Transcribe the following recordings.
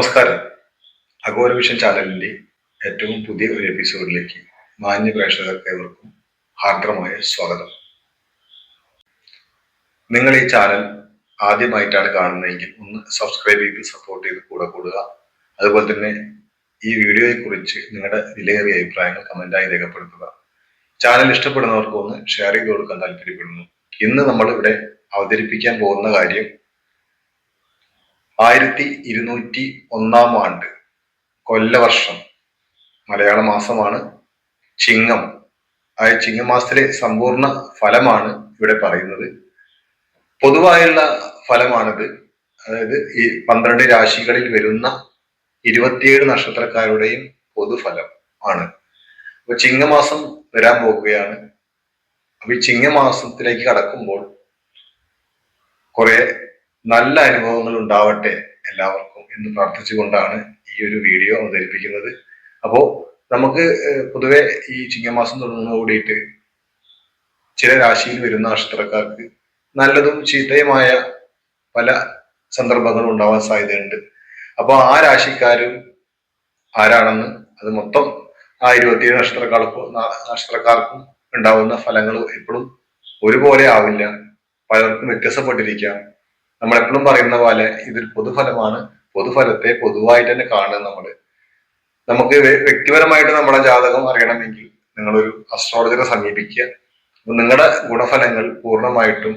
നമസ്കാരം. Agora vision ചാനലിന്റെ ഏറ്റവും പുതിയ ഒരു എപ്പിസോഡിലേക്ക് മാന്യ പ്രേക്ഷകർക്ക് ഏവർക്കും ഹാർദ്രമായ സ്വാഗതം. നിങ്ങൾ ഈ ചാനൽ ആദ്യമായിട്ടാണ് കാണുന്നതെങ്കിൽ ഒന്ന് സബ്സ്ക്രൈബ് ചെയ്ത് സപ്പോർട്ട് ചെയ്ത് കൂടെ കൂടുക. അതുപോലെ തന്നെ ഈ വീഡിയോയെ കുറിച്ച് നിങ്ങളുടെ വിലയേറിയ അഭിപ്രായങ്ങൾ കമന്റായി രേഖപ്പെടുത്തുക. ചാനൽ ഇഷ്ടപ്പെടുന്നവർക്ക് ഒന്ന് ഷെയർ ചെയ്ത് കൊടുക്കാൻ താല്പര്യപ്പെടുന്നു. ഇന്ന് നമ്മൾ ഇവിടെ അവതരിപ്പിക്കാൻ പോകുന്ന കാര്യം ആയിരത്തി ഇരുന്നൂറ്റി ഒന്നാം ആണ്ട് കൊല്ലവർഷം മലയാള മാസമാണ് ചിങ്ങം ആ ചിങ്ങമാസത്തിലെ സമ്പൂർണ ഫലമാണ് ഇവിടെ പറയുന്നത്. പൊതുവായുള്ള ഫലമാണിത്. അതായത് ഈ പന്ത്രണ്ട് രാശികളിൽ വരുന്ന ഇരുപത്തിയേഴ് നക്ഷത്രക്കാരുടെയും പൊതുഫലം ആണ്. അപ്പൊ ചിങ്ങമാസം വരാൻ പോകുകയാണ് അപ്പൊ ഈ ചിങ്ങമാസത്തിലേക്ക് കടക്കുമ്പോൾ കുറെ നല്ല അനുഭവങ്ങൾ ഉണ്ടാവട്ടെ എല്ലാവർക്കും എന്ന് പ്രാർത്ഥിച്ചുകൊണ്ടാണ് ഈ ഒരു വീഡിയോ അവതരിപ്പിക്കുന്നത്. അപ്പോ നമുക്ക് പൊതുവെ ഈ ചിങ്ങമാസം തുടങ്ങുന്ന കൂടിയിട്ട് ചില രാശിയിൽ വരുന്ന നക്ഷത്രക്കാർക്ക് നല്ലതും ചീത്തയുമായ പല സന്ദർഭങ്ങളും ഉണ്ടാവാൻ സാധ്യതയുണ്ട്. അപ്പോൾ ആ രാശിക്കാരും ആരാണെന്ന് അത് മൊത്തം ആ ഇരുപത്തിയേഴ് നക്ഷത്രക്കാർക്കും നക്ഷത്രക്കാർക്കും ഉണ്ടാവുന്ന ഫലങ്ങൾ എപ്പോഴും ഒരുപോലെ ആവില്ല. പലർക്കും വ്യത്യാസപ്പെട്ടിരിക്കാം. നമ്മൾ എപ്പോഴും പറയുന്ന പോലെ ഇതൊരു പൊതുഫലമാണ്. പൊതുഫലത്തെ പൊതുവായിട്ട് തന്നെ കാണുന്നത് നമ്മൾ നമുക്ക് വ്യക്തിപരമായിട്ട് നമ്മുടെ ജാതകം അറിയണമെങ്കിൽ നിങ്ങളൊരു അസ്ട്രോളജറെ സമീപിക്കുക. നിങ്ങളുടെ ഗുണഫലങ്ങൾ പൂർണമായിട്ടും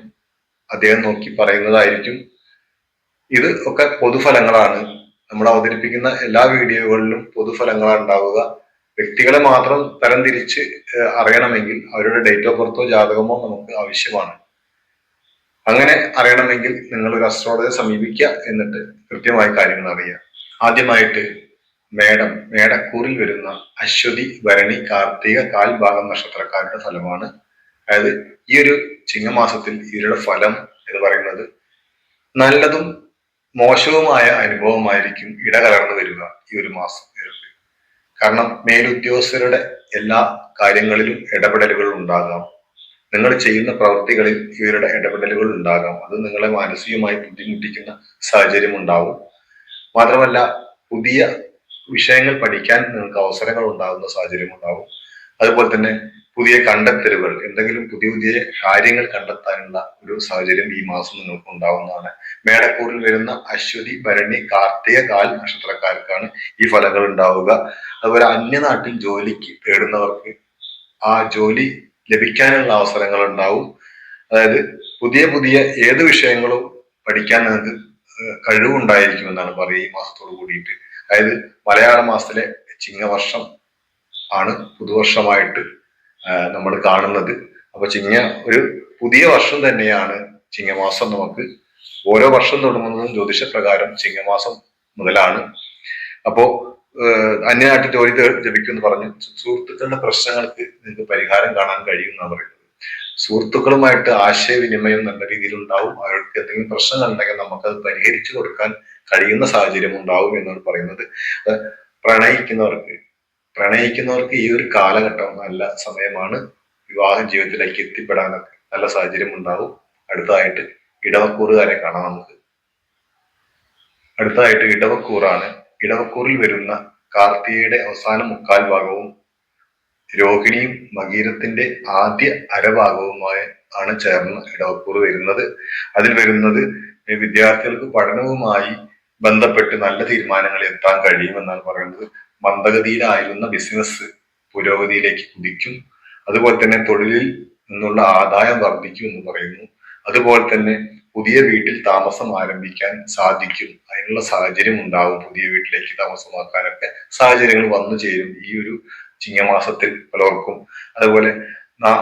അദ്ദേഹം നോക്കി പറയുന്നതായിരിക്കും. ഇത് ഒക്കെ പൊതുഫലങ്ങളാണ്. നമ്മൾ അവതരിപ്പിക്കുന്ന എല്ലാ വീഡിയോകളിലും പൊതുഫലങ്ങളാണ് ഉണ്ടാവുക. വ്യക്തികളെ മാത്രം തരംതിരിച്ച് അറിയണമെങ്കിൽ അവരുടെ ഡേറ്റ് ഓഫ് ബർത്തോ ജാതകമോ നമുക്ക് ആവശ്യമാണ്. അങ്ങനെ അറിയണമെങ്കിൽ നിങ്ങൾ ഒരു അസ്ട്രോളജറെ സമീപിക്കുക എന്നിട്ട് കൃത്യമായ കാര്യങ്ങൾ അറിയുക. ആദ്യമായിട്ട് മേടം മേടക്കൂറിൽ വരുന്ന അശ്വതി ഭരണി കാർത്തിക കാൽഭാഗം നക്ഷത്രക്കാരുടെ ഫലമാണ്. അതായത് ഈ ഒരു ചിങ്ങമാസത്തിൽ ഇവരുടെ ഫലം എന്ന് പറയുന്നത് നല്ലതും മോശവുമായ അനുഭവമായിരിക്കും ഇടകലർന്നു വരിക ഈ ഒരു മാസം. കാരണം മേലുദ്യോഗസ്ഥരുടെ എല്ലാ കാര്യങ്ങളിലും ഇടപെടലുകൾ ഉണ്ടാകാം. നിങ്ങൾ ചെയ്യുന്ന പ്രവൃത്തികളിൽ ഇവരുടെ ഇടപെടലുകൾ ഉണ്ടാകാം. അത് നിങ്ങളെ മാനസികമായി ബുദ്ധിമുട്ടിക്കുന്ന സാഹചര്യം ഉണ്ടാവും. മാത്രമല്ല പുതിയ വിഷയങ്ങൾ പഠിക്കാൻ നിങ്ങൾക്ക് അവസരങ്ങൾ ഉണ്ടാകുന്ന സാഹചര്യം ഉണ്ടാവും. അതുപോലെ തന്നെ പുതിയ കണ്ടെത്തലുകൾ എന്തെങ്കിലും പുതിയ പുതിയ കാര്യങ്ങൾ കണ്ടെത്താനുള്ള ഒരു സാഹചര്യം ഈ മാസം നിങ്ങൾക്ക് ഉണ്ടാവുന്നതാണ്. മേടക്കൂറിൽ വരുന്ന അശ്വതി ഭരണി കാർത്തിക കാൽ നക്ഷത്രക്കാർക്കാണ് ഈ ഫലങ്ങൾ ഉണ്ടാവുക. അതുപോലെ അന്യനാട്ടിൽ ജോലിക്ക് തേടുന്നവർക്ക് ആ ജോലി ലഭിക്കാനുള്ള അവസരങ്ങൾ ഉണ്ടാവും അതായത് പുതിയ പുതിയ ഏത് വിഷയങ്ങളും പഠിക്കാൻ നിങ്ങൾക്ക് ഏഹ് കഴിവുണ്ടായിരിക്കും എന്നാണ് പറയുക ഈ മാസത്തോട് കൂടിയിട്ട്. അതായത് മലയാള മാസത്തിലെ ചിങ്ങവർഷം ആണ് പുതുവർഷമായിട്ട് നമ്മൾ കാണുന്നത്. അപ്പൊ ചിങ്ങ ഒരു പുതിയ വർഷം തന്നെയാണ് ചിങ്ങമാസം നമുക്ക്. ഓരോ വർഷം തുടങ്ങുന്നതും ജ്യോതിഷപ്രകാരം ചിങ്ങമാസം മുതലാണ്. അപ്പോ അന്യനാട്ടിൽ ജോലി തേ- ലഭിക്കുമെന്ന് പറഞ്ഞു. സുഹൃത്തുക്കളുടെ പ്രശ്നങ്ങൾക്ക് നിങ്ങൾക്ക് പരിഹാരം കാണാൻ കഴിയും എന്നാണ് പറയുന്നത്. സുഹൃത്തുക്കളുമായിട്ട് ആശയവിനിമയം നല്ല രീതിയിൽ ഉണ്ടാവും അവർക്ക് എന്തെങ്കിലും പ്രശ്നങ്ങൾ ഉണ്ടെങ്കിൽ അത് പരിഹരിച്ചു കൊടുക്കാൻ കഴിയുന്ന സാഹചര്യം ഉണ്ടാവും എന്നാണ് പറയുന്നത്. പ്രണയിക്കുന്നവർക്ക് പ്രണയിക്കുന്നവർക്ക് ഈ ഒരു കാലഘട്ടം നല്ല സമയമാണ്. വിവാഹ ജീവിതത്തിലേക്ക് എത്തിപ്പെടാനൊക്കെ നല്ല സാഹചര്യം ഉണ്ടാവും. അടുത്തതായിട്ട് ഇടവക്കൂറുകാരെ കാണാം നമുക്ക്. അടുത്തതായിട്ട് ഇടവക്കൂറാണ് ഇടവക്കൂറിൽ വരുന്ന കാർത്തികയുടെ അവസാന മുക്കാൽ ഭാഗവും രോഹിണിയും മകീരത്തിന്റെ ആദ്യ അരഭാഗവുമായി ആണ് ചേർന്ന് ഇടവക്കൂർ വരുന്നത്. അതിൽ വരുന്നത് വിദ്യാർത്ഥികൾക്ക് പഠനവുമായി ബന്ധപ്പെട്ട് നല്ല തീരുമാനങ്ങൾ എത്താൻ കഴിയുമെന്നാണ് പറയുന്നത്. മന്ദഗതിയിലായിരുന്ന ബിസിനസ് പുരോഗതിയിലേക്ക് കുതിക്കും. അതുപോലെ തന്നെ തൊഴിലിൽ നിന്നുള്ള ആദായം വർദ്ധിക്കും എന്ന് പറയുന്നു. അതുപോലെ തന്നെ പുതിയ വീട്ടിൽ താമസം ആരംഭിക്കാൻ സാധിക്കും. അതിനുള്ള സാഹചര്യം ഉണ്ടാവും. പുതിയ വീട്ടിലേക്ക് താമസമാക്കാനൊക്കെ സാഹചര്യങ്ങൾ വന്നു ചേരും. ഈ ഒരു ചിങ്ങമാസത്തിൽ പലർക്കും. അതുപോലെ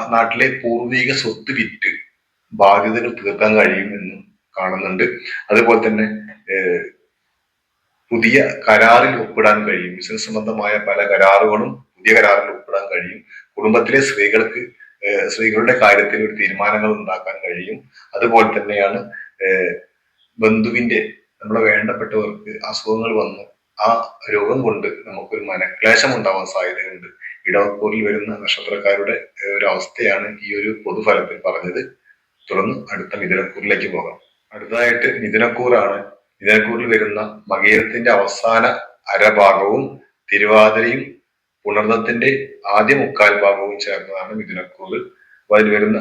നാട്ടിലെ പൂർവിക സ്വത്ത് വിറ്റ് ബാധ്യതകൾ തീർക്കാൻ കഴിയും എന്നും കാണുന്നുണ്ട്. അതുപോലെ തന്നെ പുതിയ കരാറിൽ ഒപ്പിടാൻ കഴിയും. ബിസിനസ് സംബന്ധമായ പല കരാറുകളും പുതിയ കരാറിൽ ഒപ്പിടാൻ കഴിയും. കുടുംബത്തിലെ സ്ത്രീകൾക്ക് സ്ത്രീകളുടെ കാര്യത്തിൽ ഒരു തീരുമാനങ്ങൾ ഉണ്ടാക്കാൻ കഴിയും. അതുപോലെ തന്നെയാണ് ബന്ധുവിന്റെ നമ്മളെ വേണ്ടപ്പെട്ടവർക്ക് അസുഖങ്ങൾ വന്ന് ആ രോഗം കൊണ്ട് നമുക്കൊരു മനക്ലേശം ഉണ്ടാവാൻ സാധ്യതയുണ്ട്. ഇടവക്കൂറിൽ വരുന്ന നക്ഷത്രക്കാരുടെ ഒരു അവസ്ഥയാണ് ഈ ഒരു പൊതുഫലത്തിൽ പറഞ്ഞത്. തുടർന്ന് അടുത്ത മിഥുനക്കൂറിലേക്ക് പോകാം. അടുത്തതായിട്ട് മിഥുനക്കൂറാണ്. മിഥുനക്കൂറിൽ വരുന്ന മകീരത്തിന്റെ അവസാന അരഭാഗവും തിരുവാതിരയും പുണർന്നത്തിന്റെ ആദ്യ മുക്കാൽ ഭാഗവും ചേർന്നതാണ് മിഥുനക്കൂറ്. അതിൽ വരുന്ന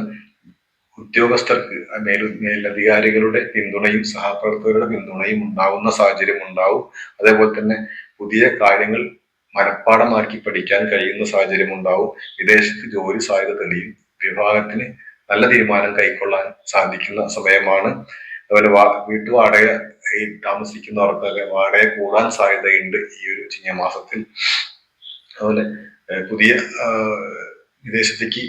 ഉദ്യോഗസ്ഥർക്ക് മേൽ മേലധികാരികളുടെ പിന്തുണയും സഹപ്രവർത്തകരുടെ പിന്തുണയും ഉണ്ടാവുന്ന സാഹചര്യം ഉണ്ടാവും. അതേപോലെ തന്നെ പുതിയ കാര്യങ്ങൾ മനഃപ്പാടമാക്കി പഠിക്കാൻ കഴിയുന്ന സാഹചര്യം ഉണ്ടാവും. വിദേശത്ത് ജോലി സാധ്യത തെളിയും. വിഭാഗത്തിന് നല്ല തീരുമാനം കൈക്കൊള്ളാൻ സാധിക്കുന്ന സമയമാണ്. അതുപോലെ വീട്ടുവാടക താമസിക്കുന്നവർക്കൊക്കെ വാടക കൂടാൻ സാധ്യതയുണ്ട് ഈ ഒരു ചിങ്ങമാസത്തിൽ. അതുപോലെ പുതിയ വിദേശത്തേക്ക്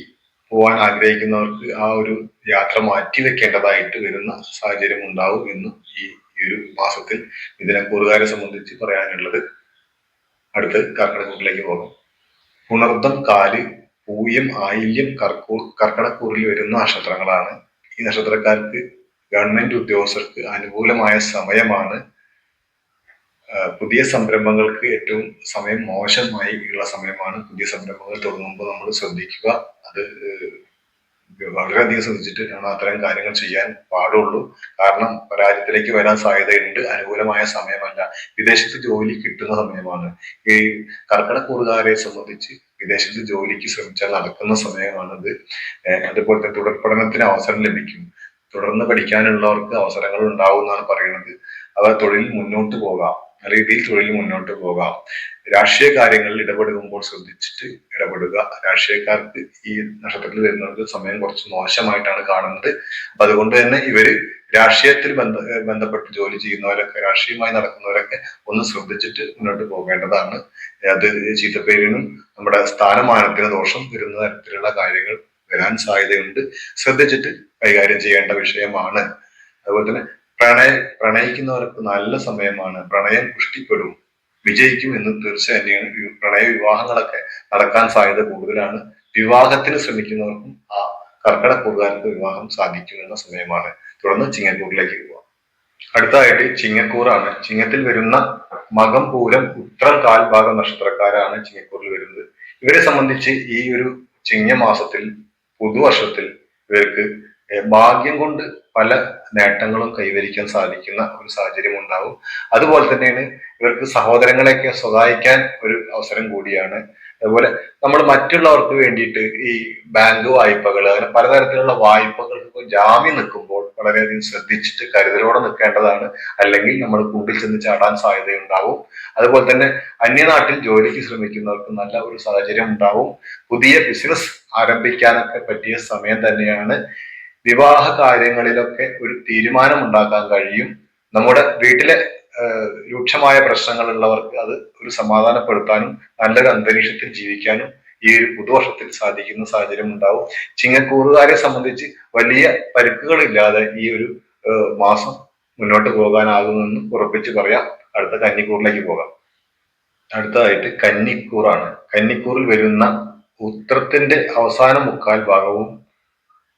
പോകാൻ ആഗ്രഹിക്കുന്നവർക്ക് ആ ഒരു യാത്ര മാറ്റിവെക്കേണ്ടതായിട്ട് വരുന്ന സാഹചര്യം ഉണ്ടാവും എന്ന് ഈ ഒരു മാസത്തിൽ ഇതിനെ കൂറുകാരെ സംബന്ധിച്ച് പറയാനുള്ളത്. അടുത്ത് കർക്കിടകൂറിലേക്ക് പോകും. പുണർദം കാൽ പൂയം ആയില്യം കർക്കൂർ കർക്കിടക്കൂറിൽ വരുന്ന നക്ഷത്രങ്ങളാണ്. ഈ നക്ഷത്രക്കാർക്ക് ഗവൺമെന്റ് ഉദ്യോഗസ്ഥർക്ക് അനുകൂലമായ സമയമാണ് പുതിയ സംരംഭങ്ങൾക്ക് ഏറ്റവും സമയം മോശമായി ഉള്ള സമയമാണ് പുതിയ സംരംഭങ്ങൾ തുടങ്ങുമ്പോൾ നമ്മൾ ശ്രദ്ധിക്കുക. അത് വളരെയധികം ശ്രദ്ധിച്ചിട്ട് നമ്മൾ അത്തരം കാര്യങ്ങൾ ചെയ്യാൻ പാടുള്ളൂ. കാരണം പരാജയത്തിലേക്ക് വരാൻ സാധ്യതയുണ്ട്. അനുകൂലമായ സമയമല്ല. വിദേശത്ത് ജോലി കിട്ടുന്ന സമയമാണ്. ഈ കർക്കിടക്കൂറുകാരെ സംബന്ധിച്ച് വിദേശത്ത് ജോലിക്ക് ശ്രമിച്ചാൽ നടക്കുന്ന സമയമാണിത്. അതുപോലെ തന്നെ തുടർ പഠനത്തിന് അവസരം ലഭിക്കും. തുടർന്ന് പഠിക്കാനുള്ളവർക്ക് അവസരങ്ങൾ ഉണ്ടാവും എന്നാണ് പറയുന്നത്. അവർ തൊഴിൽ മുന്നോട്ട് പോകാം. രീതിയിൽ തൊഴിൽ മുന്നോട്ട് പോകാം. രാഷ്ട്രീയ കാര്യങ്ങളിൽ ഇടപെടുമ്പോൾ ശ്രദ്ധിച്ചിട്ട് ഇടപെടുക. രാഷ്ട്രീയക്കാർക്ക് ഈ നക്ഷത്രത്തിൽ വരുന്നത് സമയം കുറച്ച് മോശമായിട്ടാണ് കാണുന്നത്. അപ്പൊ അതുകൊണ്ട് തന്നെ ഇവർ രാഷ്ട്രീയത്തിൽ ബന്ധ ബന്ധപ്പെട്ട് ജോലി ചെയ്യുന്നവരൊക്കെ രാഷ്ട്രീയമായി നടക്കുന്നവരൊക്കെ ഒന്ന് ശ്രദ്ധിച്ചിട്ട് മുന്നോട്ട് പോകേണ്ടതാണ്. അത് ചീത്തപ്പേരിനും നമ്മുടെ സ്ഥാനമാനത്തിന് ദോഷം വരുന്ന തരത്തിലുള്ള കാര്യങ്ങൾ വരാൻ സാധ്യതയുണ്ട്. ശ്രദ്ധിച്ചിട്ട് കൈകാര്യം ചെയ്യേണ്ട വിഷയമാണ്. അതുപോലെ തന്നെ പ്രണയ പ്രണയിക്കുന്നവർക്ക് നല്ല സമയമാണ്. പ്രണയം പുഷ്ടിപ്പെടും വിജയിക്കും എന്ന് തീർച്ചയായും പ്രണയ വിവാഹങ്ങളൊക്കെ നടക്കാൻ സാധ്യത കൂടുതലാണ്. വിവാഹത്തിന് ശ്രമിക്കുന്നവർക്കും ആ കർക്കിടക്കൂറുകാർക്ക് വിവാഹം സാധിക്കുമെന്ന സമയമാണ്. തുടർന്ന് ചിങ്ങക്കൂറിലേക്ക് പോവാം. അടുത്തതായിട്ട് ചിങ്ങക്കൂറാണ്. ചിങ്ങത്തിൽ വരുന്ന മകം പൂരം ഉത്രം കാൽഭാഗം നക്ഷത്രക്കാരാണ് ചിങ്ങക്കൂറിൽ വരുന്നത്. ഇവരെ സംബന്ധിച്ച് ഈ ഒരു ചിങ്ങമാസത്തിൽ പുതുവർഷത്തിൽ ഇവർക്ക് ഭാഗ്യം കൊണ്ട് പല നേട്ടങ്ങളും കൈവരിക്കാൻ സാധിക്കുന്ന ഒരു സാഹചര്യം ഉണ്ടാവും. അതുപോലെ തന്നെയാണ് ഇവർക്ക് സഹോദരങ്ങളെയൊക്കെ സഹായിക്കാൻ ഒരു അവസരം കൂടിയാണ്. അതുപോലെ നമ്മൾ മറ്റുള്ളവർക്ക് വേണ്ടിയിട്ട് ഈ ബാങ്ക് വായ്പകൾ അങ്ങനെ പലതരത്തിലുള്ള വായ്പകൾക്ക് ജാമ്യം നിൽക്കുമ്പോൾ വളരെയധികം ശ്രദ്ധിച്ചിട്ട് കരുതലോടെ നിൽക്കേണ്ടതാണ്. അല്ലെങ്കിൽ നമ്മൾ കൂട്ടിൽ ചെന്ന് ചാടാൻ സാധ്യതയുണ്ടാവും. അതുപോലെ തന്നെ അന്യനാട്ടിൽ ജോലിക്ക് ശ്രമിക്കുന്നവർക്ക് നല്ല ഒരു സാഹചര്യം ഉണ്ടാവും. പുതിയ ബിസിനസ് ആരംഭിക്കാനൊക്കെ പറ്റിയ സമയം തന്നെയാണ്. വിവാഹ കാര്യങ്ങളിലൊക്കെ ഒരു തീരുമാനം ഉണ്ടാക്കാൻ കഴിയും. നമ്മുടെ വീട്ടിലെ രൂക്ഷമായ പ്രശ്നങ്ങളുള്ളവർക്ക് അത് ഒരു സമാധാനപ്പെടുത്താനും നല്ലൊരു അന്തരീക്ഷത്തിൽ ജീവിക്കാനും ഈ ഒരു പുതുവർഷത്തിൽ സാധിക്കുന്ന സാഹചര്യം ഉണ്ടാവും ചിങ്ങക്കൂറുകാരെ സംബന്ധിച്ച് വലിയ പരുക്കുകളില്ലാതെ ഈ ഒരു മാസം മുന്നോട്ട് പോകാനാകുമെന്ന് ഉറപ്പിച്ച് പറയാം. അടുത്ത കന്നിക്കൂറിലേക്ക് പോകാം. അടുത്തതായിട്ട് കന്നിക്കൂറാണ്. കന്നിക്കൂറിൽ വരുന്ന ഉത്രത്തിന്റെ അവസാന മുക്കാൽ ഭാഗവും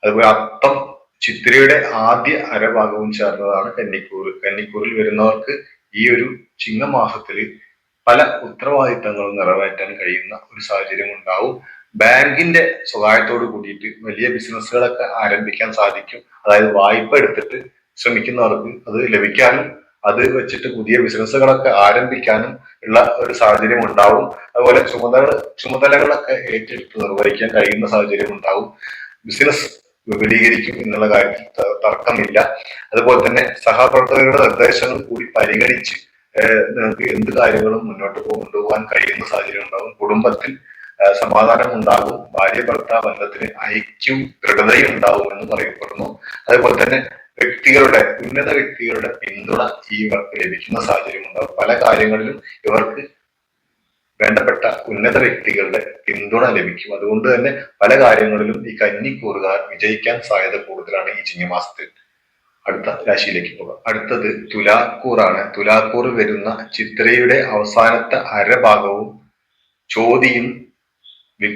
അതുപോലെ അത്തം ചിത്തിരയുടെ ആദ്യ അരഭാഗവും ചേർന്നതാണ് കന്നിക്കൂറ്. കന്നിക്കൂറിൽ വരുന്നവർക്ക് ഈ ഒരു ചിങ്ങമാസത്തിൽ പല ഉത്തരവാദിത്തങ്ങളും നിറവേറ്റാൻ കഴിയുന്ന ഒരു സാഹചര്യം ഉണ്ടാവും. ബാങ്കിന്റെ സ്വകാര്യത്തോട് കൂടിയിട്ട് വലിയ ബിസിനസ്സുകളൊക്കെ ആരംഭിക്കാൻ സാധിക്കും. അതായത് വായ്പ എടുത്തിട്ട് ശ്രമിക്കുന്നവർക്ക് അത് ലഭിക്കാനും അത് വെച്ചിട്ട് പുതിയ ബിസിനസ്സുകളൊക്കെ ആരംഭിക്കാനും ഉള്ള ഒരു സാഹചര്യം ഉണ്ടാവും. അതുപോലെ ചുമതല ചുമതലകളൊക്കെ ഏറ്റെടുത്ത് നിർവഹിക്കാൻ കഴിയുന്ന സാഹചര്യം ഉണ്ടാവും. ബിസിനസ് വിപുലീകരിക്കും എന്നുള്ള കാര്യത്തിൽ തർക്കമില്ല. അതുപോലെ തന്നെ സഹപ്രവർത്തകരുടെ നിർദ്ദേശങ്ങൾ കൂടി പരിഗണിച്ച് നിങ്ങൾക്ക് എന്ത് കാര്യങ്ങളും മുന്നോട്ട് കൊണ്ടുപോകാൻ കഴിയുന്ന സാഹചര്യം ഉണ്ടാകും കുടുംബത്തിൽ സമാധാനം ഉണ്ടാകും. ഭാര്യ ഭർത്താവ് ബന്ധത്തിന് ഐക്യവും ദൃഢതയും ഉണ്ടാവും എന്ന് പറയപ്പെടുന്നു. അതുപോലെ തന്നെ വ്യക്തികളുടെ ഉന്നത വ്യക്തികളുടെ പിന്തുണ ഇവർക്ക് ലഭിക്കുന്ന സാഹചര്യം ഉണ്ടാകും പല കാര്യങ്ങളിലും ഇവർക്ക് വേണ്ടപ്പെട്ട ഉന്നത വ്യക്തികളുടെ പിന്തുണ ലഭിക്കും. അതുകൊണ്ട് തന്നെ പല കാര്യങ്ങളിലും ഈ കന്നിക്കൂറുകാർ വിജയിക്കാൻ സാധ്യത കൂടുതലാണ് ഈ ചിങ്ങമാസത്തിൽ. അടുത്ത രാശിയിലേക്ക് പോകാം. അടുത്തത് തുലാക്കൂറാണ്. തുലാക്കൂർ വരുന്ന ചിത്രയുടെ അവസാനത്തെ അരഭാഗവും ചോതിയും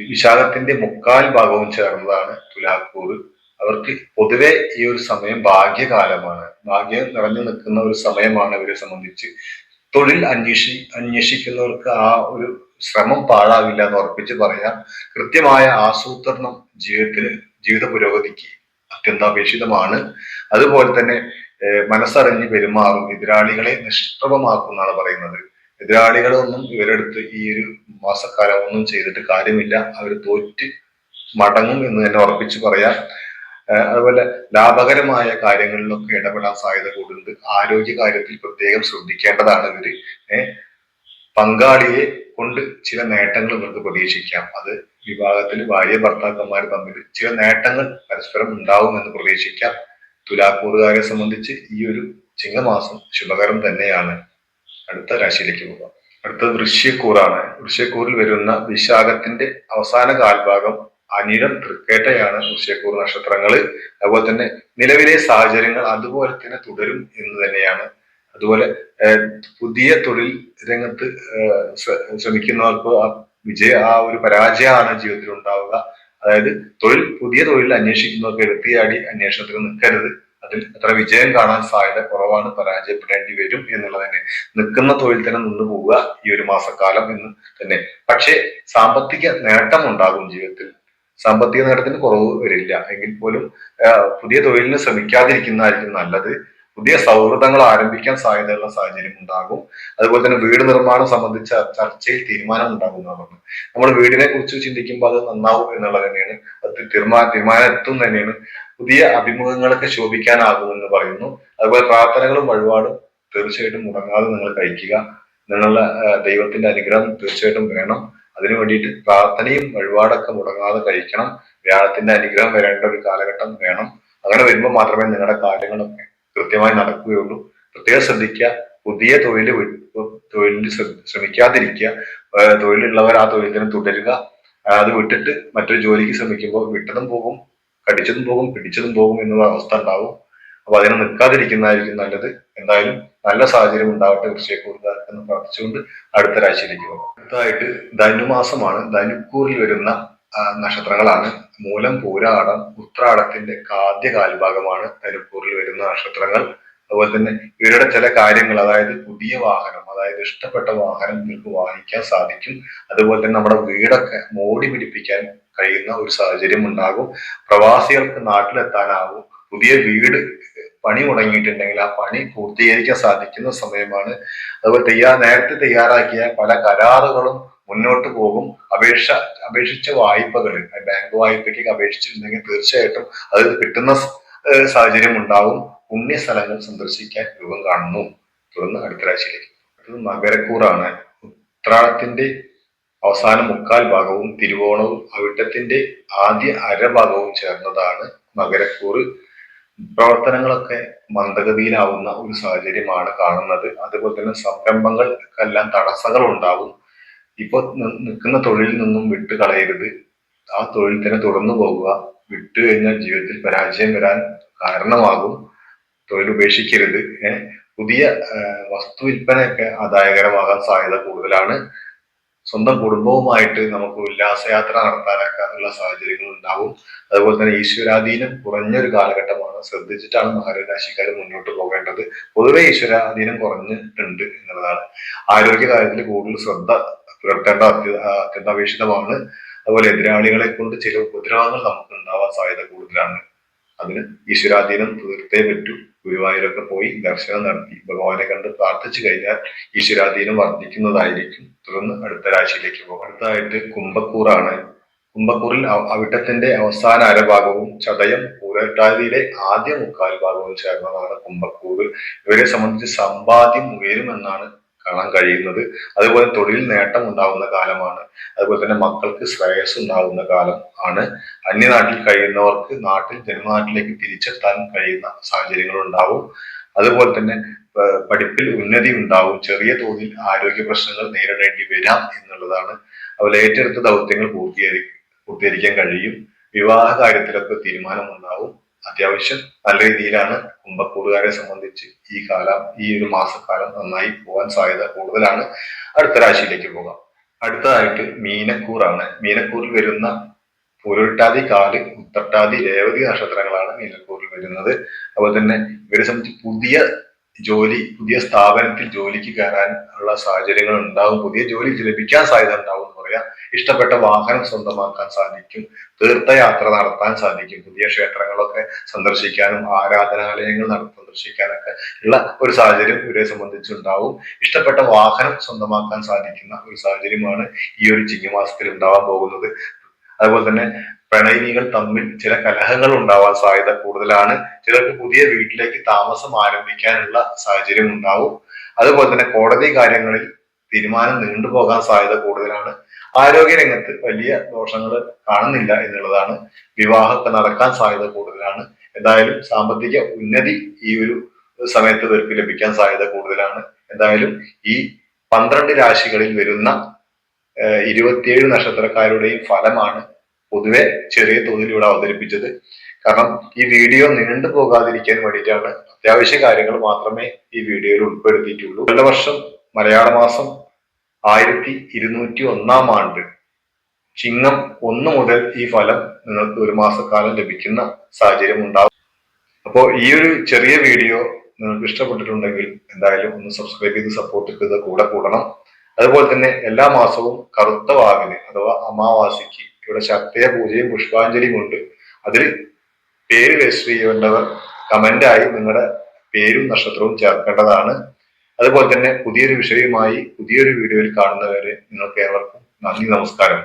വിശാഖത്തിന്റെ മുക്കാൽ ഭാഗവും ചേർന്നതാണ് തുലാക്കൂർ അവർക്ക് പൊതുവെ ഈ ഒരു സമയം ഭാഗ്യകാലമാണ്. ഭാഗ്യം നിറഞ്ഞു നിൽക്കുന്ന ഒരു സമയമാണ് ഇവരെ സംബന്ധിച്ച് തൊഴിൽ അന്വേഷി അന്വേഷിക്കുന്നവർക്ക് ആ ഒരു ശ്രമം പാഴാവില്ല എന്ന് ഉറപ്പിച്ച് പറയാം. കൃത്യമായ ആസൂത്രണം ജീവിതത്തിന് ജീവിത പുരോഗതിക്ക് അത്യന്താപേക്ഷിതമാണ്. അതുപോലെ തന്നെ മനസ്സറിഞ്ഞ് പെരുമാറും എതിരാളികളെ നിഷ്പ്രഭമാക്കുന്നാണ് പറയുന്നത്. എതിരാളികളൊന്നും ഇവരെടുത്ത് ഈ ഒരു മാസക്കാലം ഒന്നും ചെയ്തിട്ട് കാര്യമില്ല. അവർ തോറ്റ് മടങ്ങും എന്ന് തന്നെ ഉറപ്പിച്ച് പറയാം. അതുപോലെ ലാഭകരമായ കാര്യങ്ങളിലൊക്കെ ഇടപെടാൻ സാധ്യത കൂടുന്നുണ്ട് ആരോഗ്യ കാര്യത്തിൽ പ്രത്യേകം ശ്രദ്ധിക്കേണ്ടതാണ് ഇവർ. പങ്കാളിയെ കൊണ്ട് ചില നേട്ടങ്ങൾ ഇവർക്ക് പ്രതീക്ഷിക്കാം. അത് വിവാഹത്തിൽ ഭാര്യ ഭർത്താക്കന്മാർ തമ്മിൽ ചില നേട്ടങ്ങൾ പരസ്പരം ഉണ്ടാവുമെന്ന് പ്രതീക്ഷിക്കാം. തുലാക്കൂറുകാരെ സംബന്ധിച്ച് ഈ ഒരു ചിങ്ങമാസം ശുഭകരം തന്നെയാണ്. അടുത്ത രാശിയിലേക്ക് പോകാം. അടുത്തത് വൃശ്യക്കൂറാണ് വൃശ്യക്കൂറിൽ വരുന്ന വിശാഖത്തിന്റെ അവസാന കാൽഭാഗം അനിഴം തൃക്കേട്ടയാണ് വൃശ്യക്കൂർ നക്ഷത്രങ്ങൾ അതുപോലെ തന്നെ നിലവിലെ സാഹചര്യങ്ങൾ അതുപോലെ തന്നെ തുടരും എന്ന് തന്നെയാണ്. അതുപോലെ പുതിയ തൊഴിൽ രംഗത്ത് ശ്രമിക്കുന്നവർക്ക് ആ വിജയ ആ ഒരു പരാജയമാണ് ജീവിതത്തിൽ ഉണ്ടാവുക. അതായത് തൊഴിൽ പുതിയ തൊഴിൽ അന്വേഷിക്കുന്നവർക്ക് എടുത്തിയാടി അന്വേഷണത്തിൽ നിൽക്കരുത്. അതിൽ അത്ര വിജയം കാണാൻ സാധ്യത കുറവാണ് പരാജയപ്പെടേണ്ടി വരും എന്നുള്ളത് തന്നെ. നിൽക്കുന്ന തൊഴിൽ തന്നെ നിന്ന് പോവുക ഈ ഒരു മാസക്കാലം എന്ന് തന്നെ. പക്ഷേ സാമ്പത്തിക നേട്ടം ഉണ്ടാകും ജീവിതത്തിൽ. സാമ്പത്തിക നേട്ടത്തിന് കുറവ് വരില്ല. എങ്കിൽ പോലും പുതിയ തൊഴിലിന് ശ്രമിക്കാതിരിക്കുന്നതായിരിക്കും നല്ലത്. പുതിയ സൗഹൃദങ്ങൾ ആരംഭിക്കാൻ സാധ്യതയുള്ള സാഹചര്യം ഉണ്ടാകും. അതുപോലെ തന്നെ വീട് നിർമ്മാണം സംബന്ധിച്ച ചർച്ചയിൽ തീരുമാനം ഉണ്ടാകുന്നതാണ്. നമ്മൾ വീടിനെ കുറിച്ച് ചിന്തിക്കുമ്പോൾ അത് നന്നാവും എന്നുള്ളത് തന്നെയാണ്. അത് തീരുമാന തീരുമാനം എത്തും തന്നെയാണ്. പുതിയ അഭിമുഖങ്ങളൊക്കെ ശോഭിക്കാനാകുമെന്ന് പറയുന്നു. അതുപോലെ പ്രാർത്ഥനകളും വഴിപാടും തീർച്ചയായിട്ടും മുടങ്ങാതെ നിങ്ങൾ കഴിക്കുക. നിങ്ങളുടെ ദൈവത്തിന്റെ അനുഗ്രഹം തീർച്ചയായിട്ടും വേണം. അതിനു വേണ്ടിയിട്ട് പ്രാർത്ഥനയും വഴിപാടൊക്കെ മുടങ്ങാതെ കഴിക്കണം. വ്യാഴത്തിന്റെ അനുഗ്രഹം വരേണ്ട ഒരു കാലഘട്ടം വേണം. അങ്ങനെ വരുമ്പോൾ മാത്രമേ നിങ്ങളുടെ കാര്യങ്ങളൊക്കെ കൃത്യമായി നടക്കുകയുള്ളൂ. പ്രത്യേകം ശ്രദ്ധിക്കുക. പുതിയ തൊഴിൽ തൊഴിലിൽ ശ്രമിക്കാതിരിക്കുക. തൊഴിലുള്ളവർ ആ തൊഴിലിന് തുടരുക. അത് വിട്ടിട്ട് മറ്റൊരു ജോലിക്ക് ശ്രമിക്കുമ്പോൾ വിട്ടതും പോകും കടിച്ചതും പോകും പിടിച്ചതും പോകും എന്നുള്ള അവസ്ഥ ഉണ്ടാവും. അപ്പൊ അതിനെ നിൽക്കാതിരിക്കുന്നതായിരിക്കും നല്ലത്. എന്തായാലും നല്ല സാഹചര്യം ഉണ്ടാവട്ടെ വൃശ്ചയക്കൂറുകാർക്ക് എന്ന് പ്രാർത്ഥിച്ചുകൊണ്ട് അടുത്ത രാശിയിലേക്ക് പോകാം. അടുത്തതായിട്ട് ധനുമാസമാണ്. ധനുക്കൂറിൽ വരുന്ന നക്ഷത്രങ്ങളാണ്. മൂലം പൂരാടം ഉത്രാടത്തിന്റെ ആദ്യ കാൽഭാഗമാണ് ധനുക്കൂറിൽ വരുന്ന നക്ഷത്രങ്ങൾ. അതുപോലെ തന്നെ ഇവരുടെ ചില കാര്യങ്ങൾ അതായത് പുതിയ വാഹനം അതായത് ഇഷ്ടപ്പെട്ട വാഹനം ഇവർക്ക് വാങ്ങിക്കാൻ സാധിക്കും. അതുപോലെ തന്നെ നമ്മുടെ വീടൊക്കെ മോടി പിടിപ്പിക്കാൻ കഴിയുന്ന ഒരു സാഹചര്യം ഉണ്ടാകും. പ്രവാസികൾക്ക് നാട്ടിലെത്താനാവും പുതിയ വീട് പണി മുടങ്ങിയിട്ടുണ്ടെങ്കിൽ ആ പണി പൂർത്തീകരിക്കാൻ സാധിക്കുന്ന സമയമാണ്. അതുപോലെ തയ്യാ നേരത്തെ തയ്യാറാക്കിയ പല കരാറുകളും മുന്നോട്ട് പോകും. അപേക്ഷ അപേക്ഷിച്ച വായ്പകൾ ബാങ്ക് വായ്പയ്ക്ക് അപേക്ഷിച്ചിട്ടുണ്ടെങ്കിൽ തീർച്ചയായിട്ടും അത് കിട്ടുന്ന സാഹചര്യം ഉണ്ടാവും പുണ്യ സ്ഥലങ്ങൾ സന്ദർശിക്കാൻ രൂപം കാണുന്നു. തുടർന്ന് അടുത്ത രാശിയിലേക്ക്. അടുത്തത് മകരക്കൂറാണ് ഉത്രാടത്തിന്റെ അവസാന മുക്കാൽ ഭാഗവും തിരുവോണവും അവിട്ടത്തിന്റെ ആദ്യ അരഭാഗവും ചേർന്നതാണ് മകരക്കൂറ് പ്രവർത്തനങ്ങളൊക്കെ മന്ദഗതിയിലാവുന്ന ഒരു സാഹചര്യമാണ് കാണുന്നത്. അതുപോലെ തന്നെ സംരംഭങ്ങൾക്കെല്ലാം തടസ്സങ്ങൾ ഉണ്ടാവും ഇപ്പൊ നിൽക്കുന്ന തൊഴിലിൽ നിന്നും വിട്ട് കളയരുത്. ആ തൊഴിൽ തന്നെ തുടർന്നു പോകുക. വിട്ടു കഴിഞ്ഞാൽ ജീവിതത്തിൽ പരാജയം വരാൻ കാരണമാകും. തൊഴിൽ ഉപേക്ഷിക്കരുത്. പുതിയ വസ്തു വിൽപ്പനയൊക്കെ ആദായകരമാകാൻ സാധ്യത കൂടുതലാണ്. സ്വന്തം കുടുംബവുമായിട്ട് നമുക്ക് ഉല്ലാസയാത്ര നടത്താനൊക്കെ ഉള്ള സാഹചര്യങ്ങൾ ഉണ്ടാവും. അതുപോലെ തന്നെ ഈശ്വരാധീനം കുറഞ്ഞൊരു കാലഘട്ടമാണ് ശ്രദ്ധിച്ചിട്ടാണ് മകരരാശിക്കാർ മുന്നോട്ട് പോകേണ്ടത്. പൊതുവെ ഈശ്വരാധീനം കുറഞ്ഞിട്ടുണ്ട് എന്നുള്ളതാണ്. ആരോഗ്യ കാര്യത്തിൽ കൂടുതൽ ശ്രദ്ധ പുലർത്തേണ്ട അത്യ- അത്യന്താപേക്ഷിതമാണ്. അതുപോലെ എതിരാളികളെ കൊണ്ട് ചില ഉപദ്രവങ്ങൾ നമുക്ക് ഉണ്ടാവാൻ സാധ്യത കൂടുതലാണ്. അതിന് ഈശ്വരാധീനം തീർത്തേ പറ്റൂ. ഗുരുവായൂരൊക്കെ പോയി ദർശനം നടത്തി. ഭഗവാനെ കണ്ട് പ്രാർത്ഥിച്ചു കഴിഞ്ഞാൽ ഈശ്വരാധീനം വർദ്ധിക്കുന്നതായിരിക്കും. തുടർന്ന് അടുത്ത രാശിയിലേക്ക് പോകും. അടുത്തതായിട്ട് കുംഭക്കൂറാണ്. കുംഭക്കൂറിൽ അവ- അവിട്ടത്തിന്റെ അവസാന അരഭാഗവും ചതയം പൂരട്ടാതിയിലെ ആദ്യ മുക്കാൽ ഭാഗവും ചേർന്നതാണ് കുംഭക്കൂറ്. ഇവരെ സംബന്ധിച്ച് സമ്പാദ്യം ഉയരുമെന്നാണ് കാണാൻ കഴിയുന്നത്. അതുപോലെ തൊഴിൽ നേട്ടം ഉണ്ടാകുന്ന കാലമാണ്. അതുപോലെ തന്നെ മക്കൾക്ക് ശ്രേയസ് ഉണ്ടാകുന്ന കാലം ആണ്. അന്യനാട്ടിൽ കഴിയുന്നവർക്ക് നാട്ടിൽ ജന്മനാട്ടിലേക്ക് തിരിച്ചെത്താൻ കഴിയുന്ന സാഹചര്യങ്ങൾ ഉണ്ടാവും. അതുപോലെ തന്നെ പഠിപ്പിൽ ഉന്നതി ഉണ്ടാവും. ചെറിയ തോതിൽ ആരോഗ്യ പ്രശ്നങ്ങൾ നേരിടേണ്ടി വരാം എന്നുള്ളതാണ്. അതുപോലെ ഏറ്റെടുത്ത ദൗത്യങ്ങൾ പൂർത്തീകരി പൂർത്തീകരിക്കാൻ കഴിയും. വിവാഹ കാര്യത്തിലൊക്കെ തീരുമാനമുണ്ടാവും. അത്യാവശ്യം നല്ല രീതിയിലാണ് കുംഭക്കൂറുകാരെ സംബന്ധിച്ച് ഈ കാലം ഈ ഒരു മാസക്കാലം നന്നായി പോകാൻ സാധ്യത കൂടുതലാണ്. അടുത്ത രാശിയിലേക്ക് പോകാം. അടുത്തതായിട്ട് മീനക്കൂറാണ്. മീനക്കൂറിൽ വരുന്ന പൂരുട്ടാതി കാൽ ഉത്തട്ടാതി രേവതി നക്ഷത്രങ്ങളാണ് മീനക്കൂറിൽ വരുന്നത്. അതുപോലെ തന്നെ ഇവരെ സംബന്ധിച്ച് പുതിയ ജോലി പുതിയ സ്ഥാപനത്തിൽ ജോലിക്ക് കയറാൻ ഉള്ള സാഹചര്യങ്ങൾ ഉണ്ടാവും. പുതിയ ജോലി ലഭിക്കാൻ സാധ്യത ഉണ്ടാവും എന്ന് പറയാം. ഇഷ്ടപ്പെട്ട വാഹനം സ്വന്തമാക്കാൻ സാധിക്കും. തീർത്ഥയാത്ര നടത്താൻ സാധിക്കും. പുതിയ ക്ഷേത്രങ്ങളൊക്കെ സന്ദർശിക്കാനും ആരാധനാലയങ്ങൾ സന്ദർശിക്കാനൊക്കെ ഉള്ള ഒരു സാഹചര്യം ഇവരെ സംബന്ധിച്ചുണ്ടാവും. ഇഷ്ടപ്പെട്ട വാഹനം സ്വന്തമാക്കാൻ സാധിക്കുന്ന ഒരു സാഹചര്യമാണ് ഈ ഒരു ചിങ്ങമാസത്തിൽ ഉണ്ടാവാൻ പോകുന്നത്. അതുപോലെ തന്നെ പ്രണയിനികൾ തമ്മിൽ ചില കലഹങ്ങൾ ഉണ്ടാവാൻ സാധ്യത കൂടുതലാണ്. ചിലർക്ക് പുതിയ വീട്ടിലേക്ക് താമസം ആരംഭിക്കാനുള്ള സാഹചര്യം ഉണ്ടാവും. അതുപോലെ തന്നെ കോടതി കാര്യങ്ങളിൽ തീരുമാനം നീണ്ടുപോകാൻ സാധ്യത കൂടുതലാണ്. ആരോഗ്യ രംഗത്ത് വലിയ ദോഷങ്ങൾ കാണുന്നില്ല എന്നുള്ളതാണ് വിവാഹമൊക്കെ നടക്കാൻ സാധ്യത കൂടുതലാണ്. എന്തായാലും സാമ്പത്തിക ഉന്നതി ഈ ഒരു സമയത്ത് ഇവർക്ക് ലഭിക്കാൻ സാധ്യത കൂടുതലാണ്. എന്തായാലും ഈ പന്ത്രണ്ട് രാശികളിൽ വരുന്ന ഇരുപത്തിയേഴ് നക്ഷത്രക്കാരുടെയും ഫലമാണ് പൊതുവെ ചെറിയ തോതിൽ ഇവിടെ അവതരിപ്പിച്ചത്. കാരണം ഈ വീഡിയോ നീണ്ടു പോകാതിരിക്കാൻ വേണ്ടിയിട്ടാണ് അത്യാവശ്യ കാര്യങ്ങൾ മാത്രമേ ഈ വീഡിയോയിൽ ഉൾപ്പെടുത്തിയിട്ടുള്ളൂ. വർഷം മലയാള മാസം ആയിരത്തി ഇരുന്നൂറ്റി ഒന്നാം ആണ്ട്. ചിങ്ങം ഒന്ന് മുതൽ ഈ ഫലം നിങ്ങൾക്ക് ഒരു മാസക്കാലം ലഭിക്കുന്ന സാഹചര്യം ഉണ്ടാകും അപ്പോൾ ഈ ഒരു ചെറിയ വീഡിയോ നിങ്ങൾക്ക് ഇഷ്ടപ്പെട്ടിട്ടുണ്ടെങ്കിൽ എന്തായാലും ഒന്ന് സബ്സ്ക്രൈബ് ചെയ്ത് സപ്പോർട്ട് ചെയ്ത് കൂടെ കൂടണം. അതുപോലെ തന്നെ എല്ലാ മാസവും കറുത്ത വാവിന് അഥവാ അമാവാസിക്ക് ഇവിടെ ശക്തിയ പൂജയും പുഷ്പാഞ്ജലിയും ഉണ്ട്. അതിൽ പേര് രജിസ്റ്റർ ചെയ്യേണ്ടവർ കമന്റായി നിങ്ങളുടെ പേരും നക്ഷത്രവും ചേർക്കേണ്ടതാണ്. അതുപോലെ തന്നെ പുതിയൊരു വിഷയവുമായി പുതിയൊരു വീഡിയോയിൽ കാണുന്നവരെ നിങ്ങൾക്ക് ഏവർക്കും നന്ദി നമസ്കാരം.